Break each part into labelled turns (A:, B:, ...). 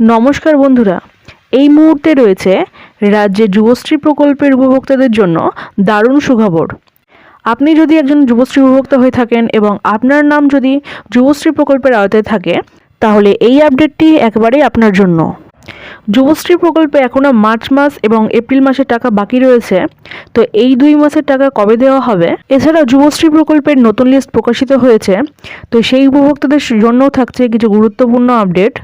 A: নমস্কার বন্ধুরা। এই মুহূর্তে রয়েছে রাজ্যে যুবশ্রী প্রকল্পের উপভোক্তাদের জন্য দারুণ সুখবর। আপনি যদি একজন যুবশ্রী উপভোক্তা হয়ে থাকেন এবং আপনার নাম যদি যুবশ্রী প্রকল্পের আওতায় থাকে, তাহলে এই আপডেটটি একবারেই আপনার জন্য। যুবশ্রী প্রকল্পে এখনও মার্চ মাস এবং এপ্রিল মাসের টাকা বাকি রয়েছে। তো এই দুই মাসের টাকা কবে দেওয়া হবে? এছাড়া যুবশ্রী প্রকল্পের নতুন লিস্ট প্রকাশিত হয়েছে। তো সেই উপভোক্তাদের জন্যও থাকছে কিছু গুরুত্বপূর্ণ আপডেট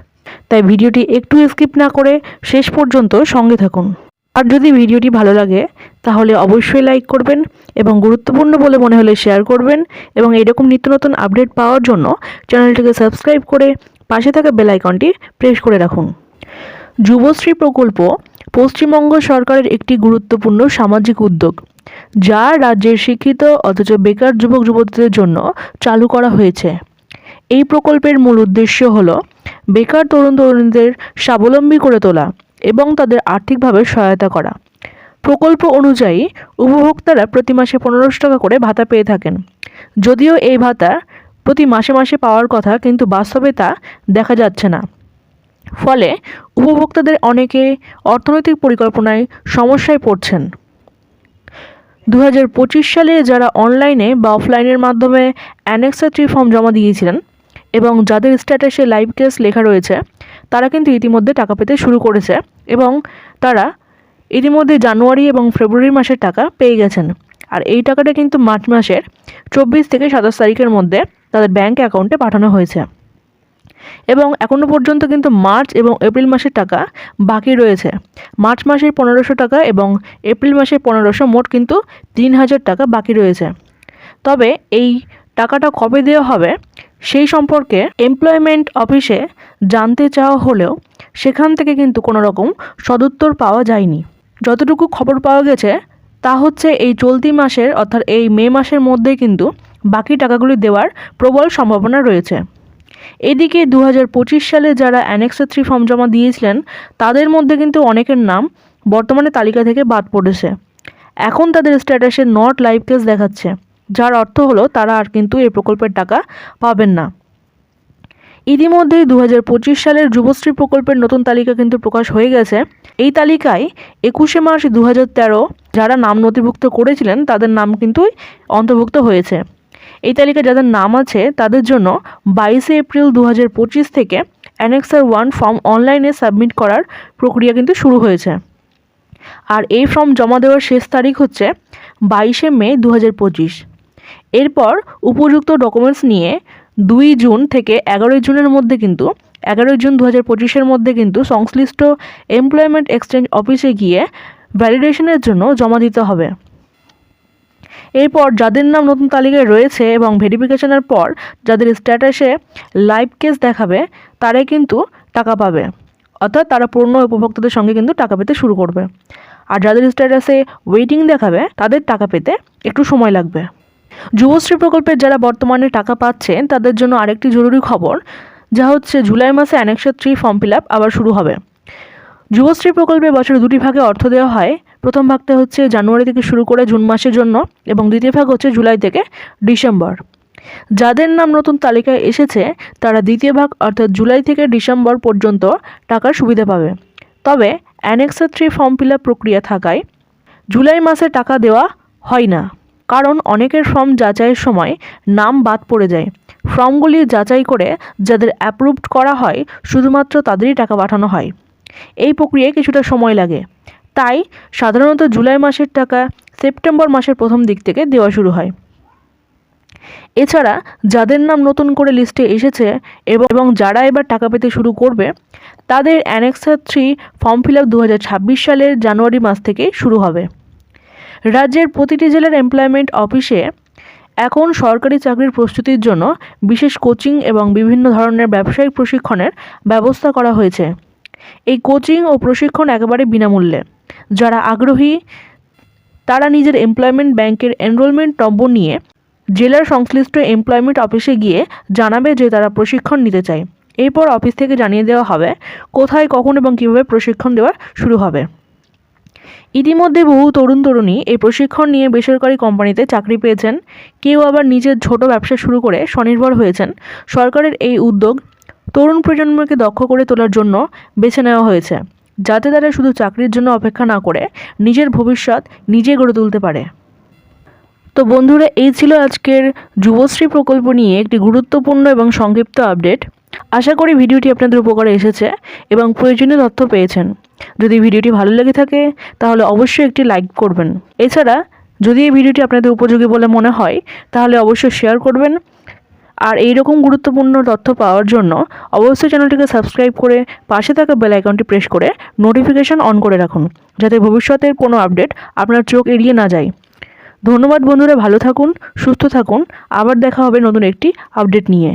A: তাই ভিডিওটি একটু স্কিপ না করে শেষ পর্যন্ত সঙ্গে থাকুন। আর যদি ভিডিওটি ভালো লাগে, তাহলে অবশ্যই লাইক করবেন এবং গুরুত্বপূর্ণ বলে মনে হলে শেয়ার করবেন এবং এরকম নিত্য নতুন আপডেট পাওয়ার জন্য চ্যানেলটিকে সাবস্ক্রাইব করে পাশে থাকা বেল আইকনটি প্রেস করে রাখুন। যুবশ্রী প্রকল্প পশ্চিমবঙ্গ সরকারের একটি গুরুত্বপূর্ণ সামাজিক উদ্যোগ, যা রাজ্যের শিক্ষিত অথচ বেকার যুবক যুবতীদের জন্য চালু করা হয়েছে। এই প্রকল্পের মূল উদ্দেশ্য হল বেকার তরুণ তরুণীদের স্বাবলম্বী করে তোলা এবং তাদের আর্থিকভাবে সহায়তা করা। প্রকল্প অনুযায়ী উপভোক্তারা প্রতি মাসে পনেরোশো টাকা করে ভাতা পেয়ে থাকেন। যদিও এই ভাতা প্রতি মাসে মাসে পাওয়ার কথা কিন্তু বাস্তবে তা দেখা যাচ্ছে না। ফলে উপভোক্তাদের অনেকে অর্থনৈতিক পরিকল্পনায় সমস্যায় পড়ছেন। দু হাজার পঁচিশ সালে যারা অনলাইনে বা অফলাইনের মাধ্যমে অ্যানেক্সা থ্রি ফর্ম জমা দিয়েছিলেন এবং যাদের স্ট্যাটাসে লাইভ কেস লেখা রয়েছে, তারা কিন্তু ইতিমধ্যে টাকা পেতে শুরু করেছে এবং তারা ইতিমধ্যে জানুয়ারি এবং ফেব্রুয়ারি মাসের টাকা পেয়ে গেছেন। আর এই টাকাটা কিন্তু মার্চ মাসের চব্বিশ থেকে সাতাশ তারিখের মধ্যে তাদের ব্যাঙ্ক অ্যাকাউন্টে পাঠানো হয়েছে। এবং এখনও পর্যন্ত কিন্তু মার্চ এবং এপ্রিল মাসের টাকা বাকি রয়েছে। মার্চ মাসের পনেরোশো টাকা এবং এপ্রিল মাসের পনেরোশো মোট কিন্তু তিন হাজার টাকা বাকি রয়েছে। তবে এই টাকাটা কবে দেওয়া হবে সেই সম্পর্কে এমপ্লয়মেন্ট অফিসে জানতে চাওয়া হলেও সেখান থেকে কিন্তু কোনো রকম সদুত্তর পাওয়া যায়নি। যতটুকু খবর পাওয়া গেছে, তা হচ্ছে এই চলতি মাসের অর্থাৎ এই মে মাসের মধ্যে কিন্তু বাকি টাকাগুলি দেওয়ার প্রবল সম্ভাবনা রয়েছে। এদিকে দু হাজার পঁচিশ সালে যারা অ্যানেক্সা থ্রি ফর্ম জমা দিয়েছিলেন, তাদের মধ্যে কিন্তু অনেকের নাম বর্তমানে তালিকা থেকে বাদ পড়েছে। এখন তাদের স্ট্যাটাসে নট লাইভ কেস দেখাচ্ছে। যার অর্থ হলো তারা আর কিন্তু এই প্রকল্পের টাকা পাবেন না। ইতিমধ্যেই দু হাজার পঁচিশ সালের যুবশ্রী প্রকল্পের নতুন তালিকা কিন্তু প্রকাশ হয়ে গেছে। এই তালিকায় একুশে মার্চ দু হাজার তেরো যারা নাম নথিভুক্ত করেছিলেন, তাদের নাম কিন্তু অন্তর্ভুক্ত হয়েছে। এই তালিকায় যাদের নাম আছে, তাদের জন্য বাইশে এপ্রিল দু হাজার পঁচিশ থেকে অ্যানেক্সার ওয়ান ফর্ম অনলাইনে সাবমিট করার প্রক্রিয়া কিন্তু শুরু হয়েছে। আর এই ফর্ম জমা দেওয়ার শেষ তারিখ হচ্ছে বাইশে মে দু হাজার পঁচিশ। এরপর উপযুক্ত ডকুমেন্টস নিয়ে দুই জুন থেকে এগারোই জুনের মধ্যে কিন্তু, এগারোই জুন দু হাজার পঁচিশের মধ্যে কিন্তু সংশ্লিষ্ট এমপ্লয়মেন্ট এক্সচেঞ্জ অফিসে গিয়ে ভ্যালিডেশনের জন্য জমা দিতে হবে। এরপর যাদের নাম নতুন তালিকায় রয়েছে এবং ভেরিফিকেশনের পর যাদের স্ট্যাটাসে লাইভ কেস দেখাবে, তারাই কিন্তু টাকা পাবে। অর্থাৎ তারা পূর্ণ উপভোক্তাদের সঙ্গে কিন্তু টাকা পেতে শুরু করবে। আর যাদের স্ট্যাটাসে ওয়েটিং দেখাবে, তাদের টাকা পেতে একটু সময় লাগবে। যুবশ্রী প্রকল্পের যারা বর্তমানে টাকা পাচ্ছেন, তাদের জন্য আরেকটি জরুরি খবর, যা হচ্ছে জুলাই মাসে অ্যানেক্সা থ্রি ফর্ম ফিল আবার শুরু হবে। যুবশ্রী প্রকল্পে বছরে দুটি ভাগে অর্থ দেওয়া হয়। প্রথম ভাগটা হচ্ছে জানুয়ারি থেকে শুরু করে জুন মাসের জন্য এবং দ্বিতীয় ভাগ হচ্ছে জুলাই থেকে ডিসেম্বর। যাদের নাম নতুন তালিকায় এসেছে, তারা দ্বিতীয় ভাগ অর্থাৎ জুলাই থেকে ডিসেম্বর পর্যন্ত টাকার সুবিধা পাবে। তবে অ্যানেক্সা থ্রি ফর্ম ফিল প্রক্রিয়া থাকায় জুলাই মাসে টাকা দেওয়া হয় না। কারণ অনেকের ফর্ম যাচাইয়ের সময় নাম বাদ পড়ে যায়। ফর্মগুলি যাচাই করে যাদের অ্যাপ্রুভড করা হয়, শুধুমাত্র তাদেরই টাকা পাঠানো হয়। এই প্রক্রিয়ায় কিছুটা সময় লাগে। তাই সাধারণত জুলাই মাসের টাকা সেপ্টেম্বর মাসের প্রথম দিক থেকে দেওয়া শুরু হয়। এছাড়া যাদের নাম নতুন করে লিস্টে এসেছে এবং যারা এবার টাকা পেতে শুরু করবে, তাদের annexure three form fill up দু হাজার ছাব্বিশ সালের জানুয়ারি মাস থেকে শুরু হবে। রাজ্যের প্রতিটি জেলার এমপ্লয়মেন্ট অফিসে এখন সরকারি চাকরির প্রস্তুতির জন্য বিশেষ কোচিং এবং বিভিন্ন ধরনের ব্যবসায়িক প্রশিক্ষণের ব্যবস্থা করা হয়েছে। এই কোচিং ও প্রশিক্ষণ একেবারে বিনামূল্যে। যারা আগ্রহী, তারা নিজের এমপ্লয়মেন্ট ব্যাংকের এনরোলমেন্ট নম্বর নিয়ে জেলার সংশ্লিষ্ট এমপ্লয়মেন্ট অফিসে গিয়ে জানাবে যে তারা প্রশিক্ষণ নিতে চায়। এরপর অফিস থেকে জানিয়ে দেওয়া হবে কোথায়, কখন এবং কীভাবে প্রশিক্ষণ দেওয়া শুরু হবে। ইতিমধ্যে বহু তরুণ তরুণী এই প্রশিক্ষণ নিয়ে বেসরকারি কোম্পানিতে চাকরি পেয়েছেন। কেউ আবার নিজের ছোট ব্যবসা শুরু করে স্বনির্ভর হয়েছেন। সরকারের এই উদ্যোগ তরুণ প্রজন্মকে দক্ষ করে তোলার জন্য বেছে নেওয়া হয়েছে, যাতে তারা শুধু চাকরির জন্য অপেক্ষা না করে নিজের ভবিষ্যৎ নিজে গড়ে তুলতে পারে। তো বন্ধুরা, এই ছিল আজকের যুবশ্রী প্রকল্প নিয়ে একটি গুরুত্বপূর্ণ এবং সংক্ষিপ্ত আপডেট। আশা করি ভিডিওটি আপনাদের উপকারে এসেছে এবং প্রয়োজনীয় তথ্য পেয়েছেন। যদি ভিডিওটি ভালো লেগে থাকে, তাহলে অবশ্যই একটি লাইক করবেন। এছাড়া, যদি এই ভিডিওটি আপনাদের উপযোগী বলে মনে হয়, তাহলে অবশ্যই শেয়ার করবেন। আর এই রকম গুরুত্বপূর্ণ তথ্য পাওয়ার জন্য অবশ্যই চ্যানেলটিকে সাবস্ক্রাইব করে পাশে থাকা বেল আইকনটি প্রেস করে নোটিফিকেশন অন করে রাখুন, যাতে ভবিষ্যতের কোনো আপডেট আপনার চোখ এড়িয়ে না যায়। ধন্যবাদ বন্ধুরা, ভালো থাকুন, সুস্থ থাকুন। আবার দেখা হবে নতুন একটি আপডেট নিয়ে।